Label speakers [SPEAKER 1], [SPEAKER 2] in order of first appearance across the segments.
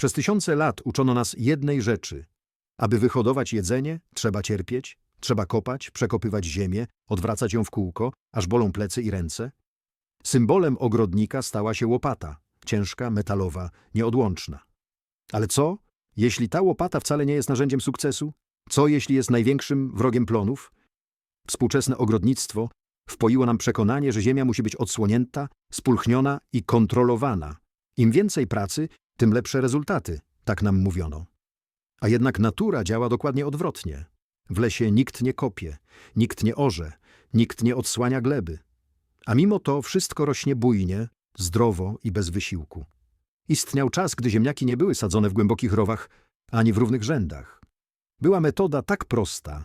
[SPEAKER 1] Przez tysiące lat uczono nas jednej rzeczy. Aby wyhodować jedzenie, trzeba cierpieć, trzeba kopać, przekopywać ziemię, odwracać ją w kółko, aż bolą plecy i ręce. Symbolem ogrodnika stała się łopata, ciężka, metalowa, nieodłączna. Ale co, jeśli ta łopata wcale nie jest narzędziem sukcesu? Co, jeśli jest największym wrogiem plonów? Współczesne ogrodnictwo wpoiło nam przekonanie, że ziemia musi być odsłonięta, spulchniona i kontrolowana. Im więcej pracy, tym lepsze rezultaty, tak nam mówiono. A jednak natura działa dokładnie odwrotnie. W lesie nikt nie kopie, nikt nie orze, nikt nie odsłania gleby. A mimo to wszystko rośnie bujnie, zdrowo i bez wysiłku. Istniał czas, gdy ziemniaki nie były sadzone w głębokich rowach ani w równych rzędach. Była metoda tak prosta,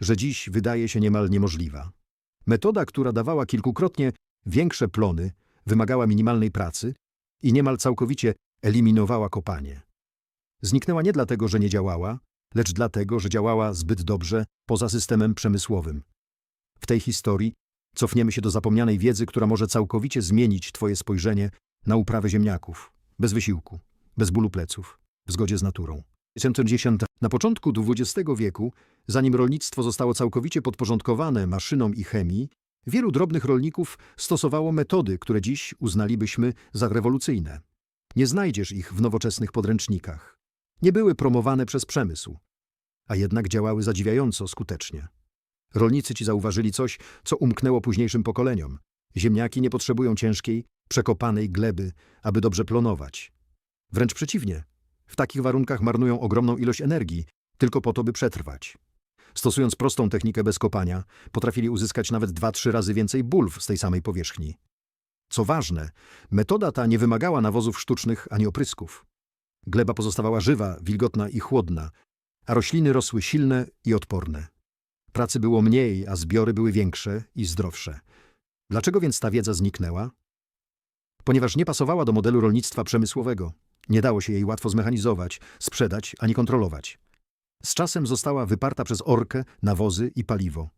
[SPEAKER 1] że dziś wydaje się niemal niemożliwa. Metoda, która dawała kilkukrotnie większe plony, wymagała minimalnej pracy i niemal całkowicie eliminowała kopanie. Zniknęła nie dlatego, że nie działała, lecz dlatego, że działała zbyt dobrze poza systemem przemysłowym. W tej historii cofniemy się do zapomnianej wiedzy, która może całkowicie zmienić Twoje spojrzenie na uprawę ziemniaków, bez wysiłku, bez bólu pleców, w zgodzie z naturą. 70. Na początku XX wieku, zanim rolnictwo zostało całkowicie podporządkowane maszynom i chemii, wielu drobnych rolników stosowało metody, które dziś uznalibyśmy za rewolucyjne. Nie znajdziesz ich w nowoczesnych podręcznikach. Nie były promowane przez przemysł, a jednak działały zadziwiająco skutecznie. Rolnicy ci zauważyli coś, co umknęło późniejszym pokoleniom. Ziemniaki nie potrzebują ciężkiej, przekopanej gleby, aby dobrze plonować. Wręcz przeciwnie, w takich warunkach marnują ogromną ilość energii, tylko po to, by przetrwać. Stosując prostą technikę bez kopania, potrafili uzyskać nawet 2-3 razy więcej bulw z tej samej powierzchni. Co ważne, metoda ta nie wymagała nawozów sztucznych ani oprysków. Gleba pozostawała żywa, wilgotna i chłodna, a rośliny rosły silne i odporne. Pracy było mniej, a zbiory były większe i zdrowsze. Dlaczego więc ta wiedza zniknęła? Ponieważ nie pasowała do modelu rolnictwa przemysłowego. Nie dało się jej łatwo zmechanizować, sprzedać ani kontrolować. Z czasem została wyparta przez orkę, nawozy i paliwo.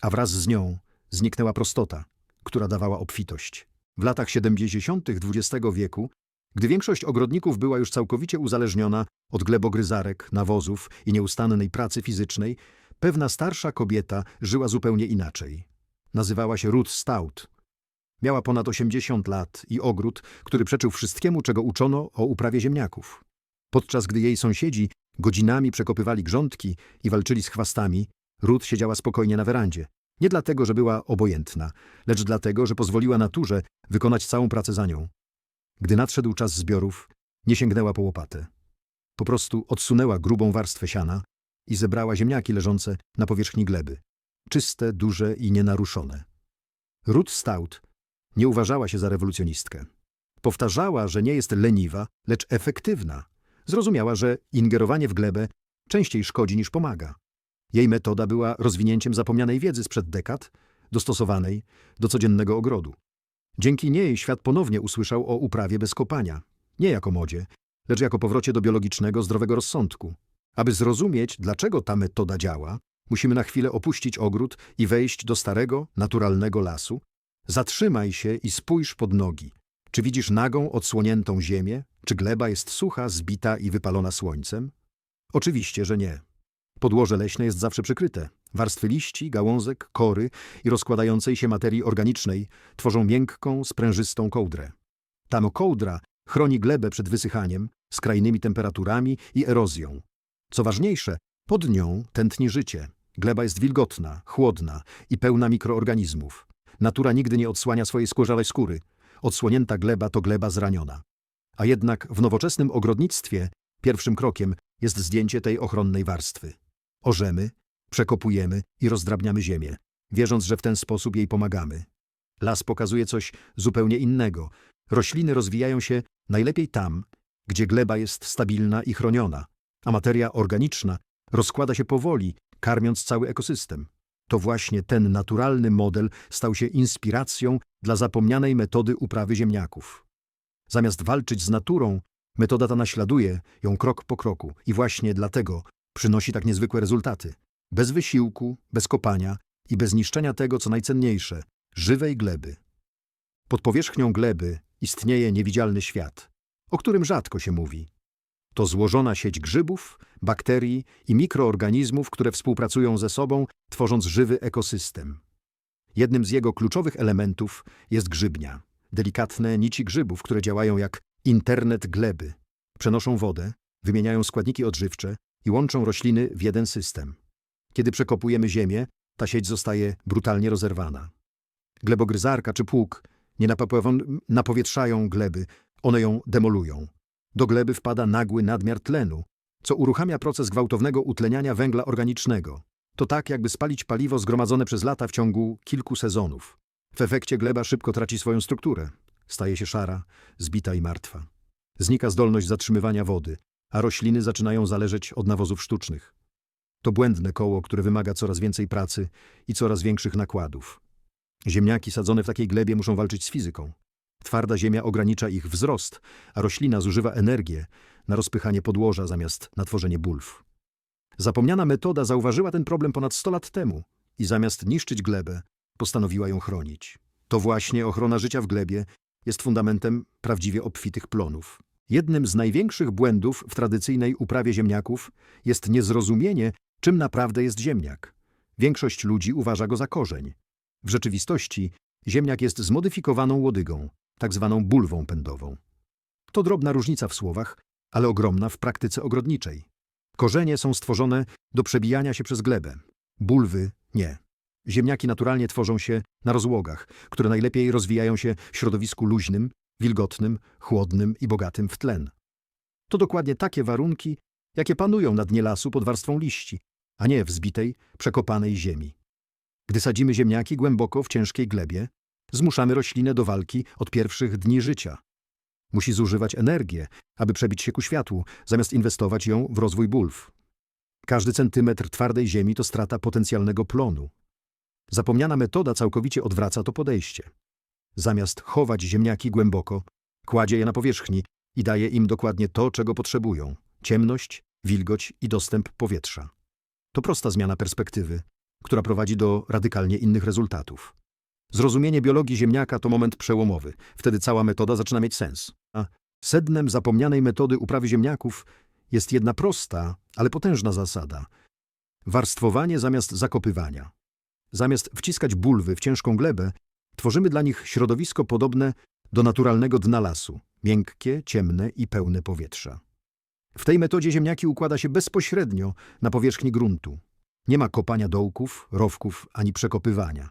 [SPEAKER 1] A wraz z nią zniknęła prostota, która dawała obfitość. W latach 70. XX wieku, gdy większość ogrodników była już całkowicie uzależniona od glebogryzarek, nawozów i nieustannej pracy fizycznej, pewna starsza kobieta żyła zupełnie inaczej. Nazywała się Ruth Stout. Miała ponad 80 lat i ogród, który przeczył wszystkiemu, czego uczono o uprawie ziemniaków. Podczas gdy jej sąsiedzi godzinami przekopywali grządki i walczyli z chwastami, Ruth siedziała spokojnie na werandzie. Nie dlatego, że była obojętna, lecz dlatego, że pozwoliła naturze wykonać całą pracę za nią. Gdy nadszedł czas zbiorów, nie sięgnęła po łopatę. Po prostu odsunęła grubą warstwę siana i zebrała ziemniaki leżące na powierzchni gleby. Czyste, duże i nienaruszone. Ruth Stout nie uważała się za rewolucjonistkę. Powtarzała, że nie jest leniwa, lecz efektywna. Zrozumiała, że ingerowanie w glebę częściej szkodzi niż pomaga. Jej metoda była rozwinięciem zapomnianej wiedzy sprzed dekad, dostosowanej do codziennego ogrodu. Dzięki niej świat ponownie usłyszał o uprawie bez kopania, nie jako modzie, lecz jako powrocie do biologicznego, zdrowego rozsądku. Aby zrozumieć, dlaczego ta metoda działa, musimy na chwilę opuścić ogród i wejść do starego, naturalnego lasu. Zatrzymaj się i spójrz pod nogi. Czy widzisz nagą, odsłoniętą ziemię? Czy gleba jest sucha, zbita i wypalona słońcem? Oczywiście, że nie. Podłoże leśne jest zawsze przykryte. Warstwy liści, gałązek, kory i rozkładającej się materii organicznej tworzą miękką, sprężystą kołdrę. Tam kołdra chroni glebę przed wysychaniem, skrajnymi temperaturami i erozją. Co ważniejsze, pod nią tętni życie. Gleba jest wilgotna, chłodna i pełna mikroorganizmów. Natura nigdy nie odsłania swojej skórzalej skóry. Odsłonięta gleba to gleba zraniona. A jednak w nowoczesnym ogrodnictwie pierwszym krokiem jest zdjęcie tej ochronnej warstwy. Orzemy, przekopujemy i rozdrabniamy ziemię, wierząc, że w ten sposób jej pomagamy. Las pokazuje coś zupełnie innego. Rośliny rozwijają się najlepiej tam, gdzie gleba jest stabilna i chroniona, a materia organiczna rozkłada się powoli, karmiąc cały ekosystem. To właśnie ten naturalny model stał się inspiracją dla zapomnianej metody uprawy ziemniaków. Zamiast walczyć z naturą, metoda ta naśladuje ją krok po kroku i właśnie dlatego przynosi tak niezwykłe rezultaty. Bez wysiłku, bez kopania i bez niszczenia tego, co najcenniejsze żywej gleby. Pod powierzchnią gleby istnieje niewidzialny świat, o którym rzadko się mówi. To złożona sieć grzybów, bakterii i mikroorganizmów, które współpracują ze sobą, tworząc żywy ekosystem. Jednym z jego kluczowych elementów jest grzybnia. Delikatne nici grzybów, które działają jak internet gleby. Przenoszą wodę, wymieniają składniki odżywcze i łączą rośliny w jeden system. Kiedy przekopujemy ziemię, ta sieć zostaje brutalnie rozerwana. Glebogryzarka czy pług nie napowietrzają gleby, one ją demolują. Do gleby wpada nagły nadmiar tlenu, co uruchamia proces gwałtownego utleniania węgla organicznego. To tak, jakby spalić paliwo zgromadzone przez lata w ciągu kilku sezonów. W efekcie gleba szybko traci swoją strukturę. Staje się szara, zbita i martwa. Znika zdolność zatrzymywania wody, a rośliny zaczynają zależeć od nawozów sztucznych. To błędne koło, które wymaga coraz więcej pracy i coraz większych nakładów. Ziemniaki sadzone w takiej glebie muszą walczyć z fizyką. Twarda ziemia ogranicza ich wzrost, a roślina zużywa energię na rozpychanie podłoża zamiast na tworzenie bulw. Zapomniana metoda zauważyła ten problem ponad 100 lat temu i zamiast niszczyć glebę, postanowiła ją chronić. To właśnie ochrona życia w glebie jest fundamentem prawdziwie obfitych plonów. Jednym z największych błędów w tradycyjnej uprawie ziemniaków jest niezrozumienie, czym naprawdę jest ziemniak. Większość ludzi uważa go za korzeń. W rzeczywistości ziemniak jest zmodyfikowaną łodygą, tak zwaną bulwą pędową. To drobna różnica w słowach, ale ogromna w praktyce ogrodniczej. Korzenie są stworzone do przebijania się przez glebę. Bulwy nie. Ziemniaki naturalnie tworzą się na rozłogach, które najlepiej rozwijają się w środowisku luźnym, wilgotnym, chłodnym i bogatym w tlen. To dokładnie takie warunki, jakie panują na dnie lasu pod warstwą liści, a nie w zbitej, przekopanej ziemi. Gdy sadzimy ziemniaki głęboko w ciężkiej glebie, zmuszamy roślinę do walki od pierwszych dni życia. Musi zużywać energię, aby przebić się ku światłu, zamiast inwestować ją w rozwój bulw. Każdy centymetr twardej ziemi to strata potencjalnego plonu. Zapomniana metoda całkowicie odwraca to podejście. Zamiast chować ziemniaki głęboko, kładzie je na powierzchni i daje im dokładnie to, czego potrzebują ciemność, wilgoć i dostęp powietrza. To prosta zmiana perspektywy, która prowadzi do radykalnie innych rezultatów. Zrozumienie biologii ziemniaka to moment przełomowy. Wtedy cała metoda zaczyna mieć sens. A sednem zapomnianej metody uprawy ziemniaków jest jedna prosta, ale potężna zasada. Warstwowanie zamiast zakopywania. Zamiast wciskać bulwy w ciężką glebę, tworzymy dla nich środowisko podobne do naturalnego dna lasu. Miękkie, ciemne i pełne powietrza. W tej metodzie ziemniaki układa się bezpośrednio na powierzchni gruntu. Nie ma kopania dołków, rowków ani przekopywania.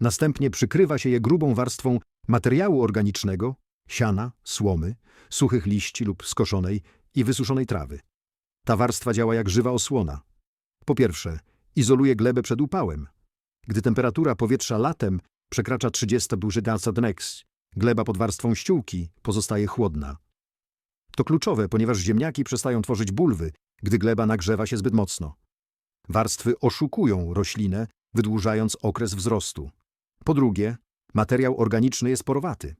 [SPEAKER 1] Następnie przykrywa się je grubą warstwą materiału organicznego, siana, słomy, suchych liści lub skoszonej i wysuszonej trawy. Ta warstwa działa jak żywa osłona. Po pierwsze, izoluje glebę przed upałem. Gdy temperatura powietrza latem przekracza 30 duży dnex, gleba pod warstwą ściółki pozostaje chłodna. To kluczowe, ponieważ ziemniaki przestają tworzyć bulwy, gdy gleba nagrzewa się zbyt mocno. Warstwy oszukują roślinę, wydłużając okres wzrostu. Po drugie, materiał organiczny jest porowaty.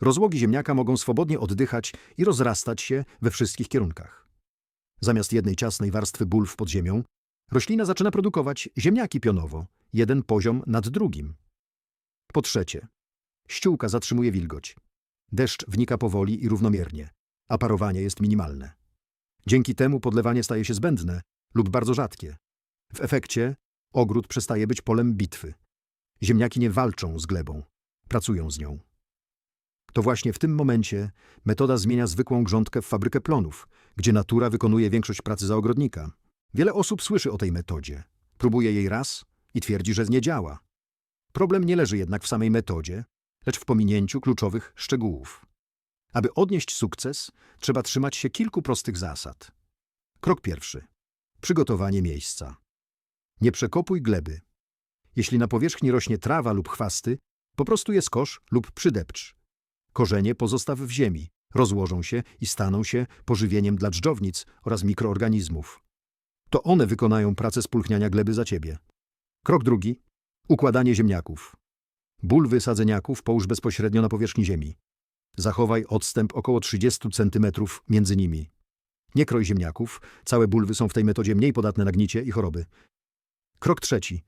[SPEAKER 1] Rozłogi ziemniaka mogą swobodnie oddychać i rozrastać się we wszystkich kierunkach. Zamiast jednej ciasnej warstwy bulw pod ziemią, roślina zaczyna produkować ziemniaki pionowo, jeden poziom nad drugim. Po trzecie, ściółka zatrzymuje wilgoć. Deszcz wnika powoli i równomiernie, a parowanie jest minimalne. Dzięki temu podlewanie staje się zbędne lub bardzo rzadkie. W efekcie ogród przestaje być polem bitwy. Ziemniaki nie walczą z glebą, pracują z nią. To właśnie w tym momencie metoda zmienia zwykłą grządkę w fabrykę plonów, gdzie natura wykonuje większość pracy za ogrodnika. Wiele osób słyszy o tej metodzie, próbuje jej raz i twierdzi, że nie działa. Problem nie leży jednak w samej metodzie, lecz w pominięciu kluczowych szczegółów. Aby odnieść sukces, trzeba trzymać się kilku prostych zasad. Krok pierwszy. Przygotowanie miejsca. Nie przekopuj gleby. Jeśli na powierzchni rośnie trawa lub chwasty, po prostu je skosz lub przydepcz. Korzenie pozostaw w ziemi, rozłożą się i staną się pożywieniem dla dżdżownic oraz mikroorganizmów. To one wykonają pracę spulchniania gleby za ciebie. Krok drugi. Układanie ziemniaków. Bulwy sadzeniaków połóż bezpośrednio na powierzchni ziemi. Zachowaj odstęp około 30 cm między nimi. Nie kroj ziemniaków, całe bulwy są w tej metodzie mniej podatne na gnicie i choroby. Krok trzeci.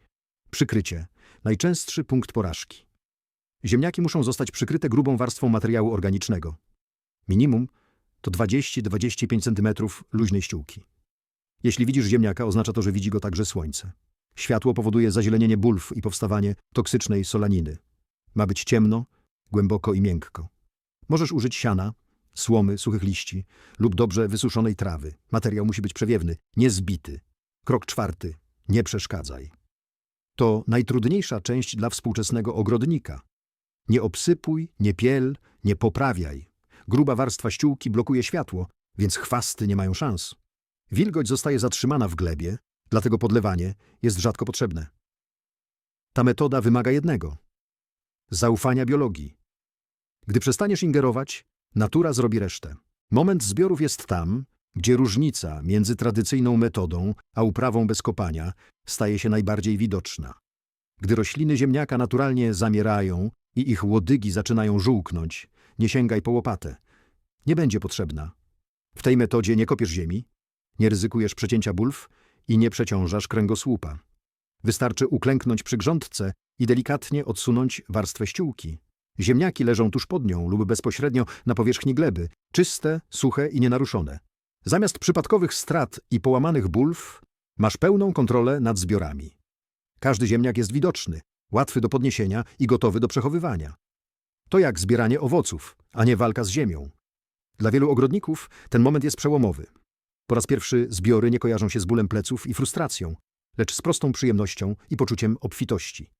[SPEAKER 1] Przykrycie. Najczęstszy punkt porażki. Ziemniaki muszą zostać przykryte grubą warstwą materiału organicznego. Minimum to 20-25 cm luźnej ściółki. Jeśli widzisz ziemniaka, oznacza to, że widzi go także słońce. Światło powoduje zazielenienie bulw i powstawanie toksycznej solaniny. Ma być ciemno, głęboko i miękko. Możesz użyć siana, słomy, suchych liści lub dobrze wysuszonej trawy. Materiał musi być przewiewny, niezbity. Krok czwarty. Nie przeszkadzaj. To najtrudniejsza część dla współczesnego ogrodnika. Nie obsypuj, nie piel, nie poprawiaj. Gruba warstwa ściółki blokuje światło, więc chwasty nie mają szans. Wilgoć zostaje zatrzymana w glebie, dlatego podlewanie jest rzadko potrzebne. Ta metoda wymaga jednego zaufania biologii. Gdy przestaniesz ingerować, natura zrobi resztę. Moment zbiorów jest tam, gdzie różnica między tradycyjną metodą a uprawą bez kopania staje się najbardziej widoczna. Gdy rośliny ziemniaka naturalnie zamierają i ich łodygi zaczynają żółknąć, nie sięgaj po łopatę. Nie będzie potrzebna. W tej metodzie nie kopiesz ziemi, nie ryzykujesz przecięcia bulw i nie przeciążasz kręgosłupa. Wystarczy uklęknąć przy grządce i delikatnie odsunąć warstwę ściółki. Ziemniaki leżą tuż pod nią lub bezpośrednio na powierzchni gleby, czyste, suche i nienaruszone. Zamiast przypadkowych strat i połamanych bulw, masz pełną kontrolę nad zbiorami. Każdy ziemniak jest widoczny, łatwy do podniesienia i gotowy do przechowywania. To jak zbieranie owoców, a nie walka z ziemią. Dla wielu ogrodników ten moment jest przełomowy. Po raz pierwszy zbiory nie kojarzą się z bólem pleców i frustracją, lecz z prostą przyjemnością i poczuciem obfitości.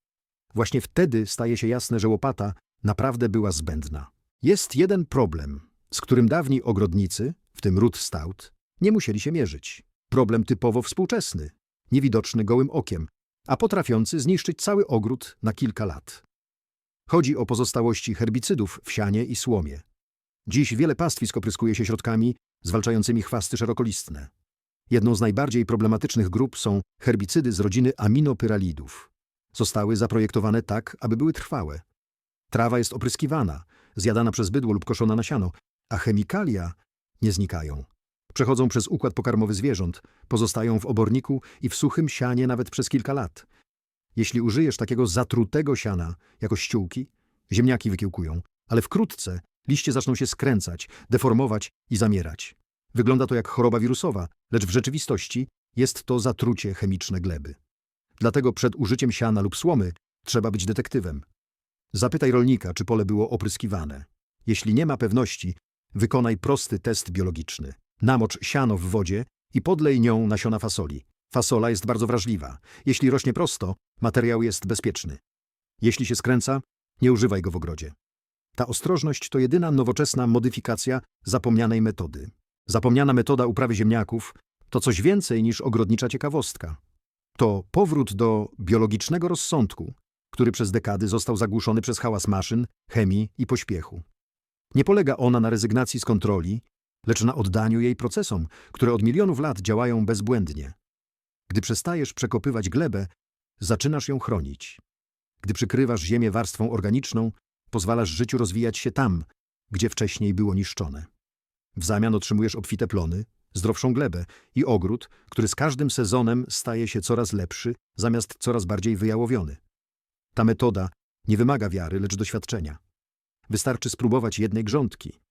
[SPEAKER 1] Właśnie wtedy staje się jasne, że łopata naprawdę była zbędna. Jest jeden problem, z którym dawni ogrodnicy, w tym Ruth Stout, nie musieli się mierzyć. Problem typowo współczesny, niewidoczny gołym okiem, a potrafiący zniszczyć cały ogród na kilka lat. Chodzi o pozostałości herbicydów w sianie i słomie. Dziś wiele pastwisk opryskuje się środkami zwalczającymi chwasty szerokolistne. Jedną z najbardziej problematycznych grup są herbicydy z rodziny aminopyralidów. Zostały zaprojektowane tak, aby były trwałe. Trawa jest opryskiwana, zjadana przez bydło lub koszona na siano, a chemikalia nie znikają. Przechodzą przez układ pokarmowy zwierząt, pozostają w oborniku i w suchym sianie nawet przez kilka lat. Jeśli użyjesz takiego zatrutego siana jako ściółki, ziemniaki wykiełkują, ale wkrótce liście zaczną się skręcać, deformować i zamierać. Wygląda to jak choroba wirusowa, lecz w rzeczywistości jest to zatrucie chemiczne gleby. Dlatego przed użyciem siana lub słomy trzeba być detektywem. Zapytaj rolnika, czy pole było opryskiwane. Jeśli nie ma pewności, wykonaj prosty test biologiczny. Namocz siano w wodzie i podlej nią nasiona fasoli. Fasola jest bardzo wrażliwa. Jeśli rośnie prosto, materiał jest bezpieczny. Jeśli się skręca, nie używaj go w ogrodzie. Ta ostrożność to jedyna nowoczesna modyfikacja zapomnianej metody. Zapomniana metoda uprawy ziemniaków to coś więcej niż ogrodnicza ciekawostka. To powrót do biologicznego rozsądku, który przez dekady został zagłuszony przez hałas maszyn, chemii i pośpiechu. Nie polega ona na rezygnacji z kontroli, lecz na oddaniu jej procesom, które od milionów lat działają bezbłędnie. Gdy przestajesz przekopywać glebę, zaczynasz ją chronić. Gdy przykrywasz ziemię warstwą organiczną, pozwalasz życiu rozwijać się tam, gdzie wcześniej było niszczone. W zamian otrzymujesz obfite plony, zdrowszą glebę i ogród, który z każdym sezonem staje się coraz lepszy, zamiast coraz bardziej wyjałowiony. Ta metoda nie wymaga wiary, lecz doświadczenia. Wystarczy spróbować jednej grządki,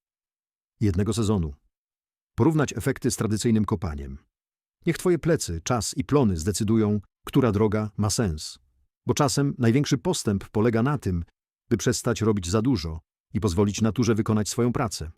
[SPEAKER 1] jednego sezonu. Porównać efekty z tradycyjnym kopaniem. Niech twoje plecy, czas i plony zdecydują, która droga ma sens. Bo czasem największy postęp polega na tym, by przestać robić za dużo i pozwolić naturze wykonać swoją pracę.